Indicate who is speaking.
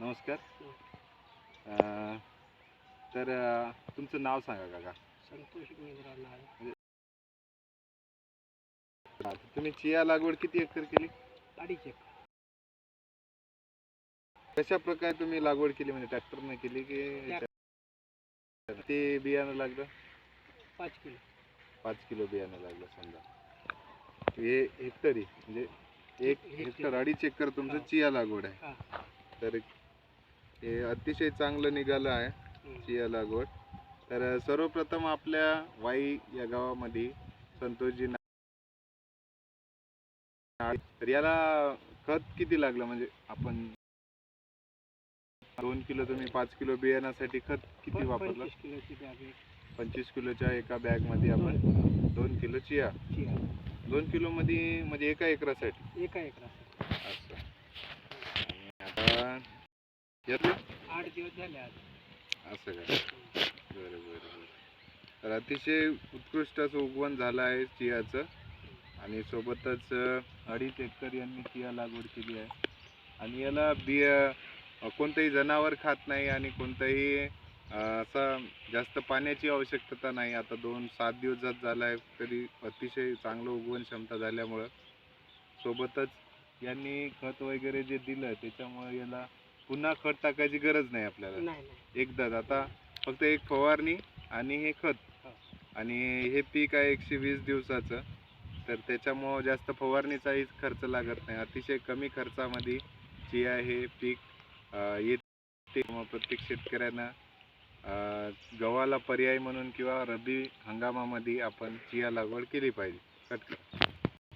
Speaker 1: नमस्कार. तर तुमचं नाव सांगा काका.
Speaker 2: संतोष
Speaker 1: तुम्ही चिया लागवड किती एकर केली?
Speaker 2: अडीच एक
Speaker 1: कशा प्रकारे तुम्ही लागवड केली? म्हणजे ट्रॅक्टरने केली की ते बियाणं लागलं?
Speaker 2: पाच किलो.
Speaker 1: पाच किलो बियाणं लागलं समजा. हे हेक्टरी म्हणजे एक
Speaker 2: हेक्टर.
Speaker 1: अडीच एकर तुमचं. चिया लागवड आहे. तर हे अतिशय चांगलं निघालं आहे. चिया लागवड. तर सर्वप्रथम आपल्या वाई या गावामध्ये संतोषजी तर याला खत किती लागलं? म्हणजे आपण दोन किलो तुम्ही पाच किलो बियाण्यासाठी खत किती वापरलं?
Speaker 2: पंचवीस
Speaker 1: किलोच्या एका बॅगमध्ये आपण
Speaker 2: दोन
Speaker 1: किलो. चिया. दोन किलो मध्ये म्हणजे एका एकरासाठी?
Speaker 2: एका एकरात
Speaker 1: असं. आता
Speaker 2: आठ दिवस झाले आज.
Speaker 1: असं का? बरं बरं बरं. तर अतिशय उत्कृष्ट असं उगवण झालं आहे चियाचं. आणि सोबतच अडीच एकर यांनी चिया लागवड केली आहे. आणि याला बिया कोणतंही जनावर खात नाही आणि कोणतंही असं जास्त पाण्याची आवश्यकता नाही. आता दोन सात दिवस जात झाला आहे तरी अतिशय चांगलं उगवण क्षमता झाल्यामुळं. सोबतच यांनी खत वगैरे जे दिलं त्याच्यामुळे याला पुन्हा खत टाकायची गरज नाही आपल्याला.
Speaker 2: नाही नाही.
Speaker 1: एकदाच. आता फक्त एक फवारणी आणि हे खत.
Speaker 2: हो.
Speaker 1: आणि हे पीक आहे एकशे वीस दिवसाचं. तर त्याच्यामुळं जास्त फवारणीचाही खर्च लागत नाही. अतिशय कमी खर्चामध्ये चिया हे पीक अं, येते. मग प्रत्येक शेतकऱ्यांना अं, गव्हाला पर्याय म्हणून किंवा रब्बी हंगामामध्ये आपण चिया लागवड केली पाहिजे. कट करा.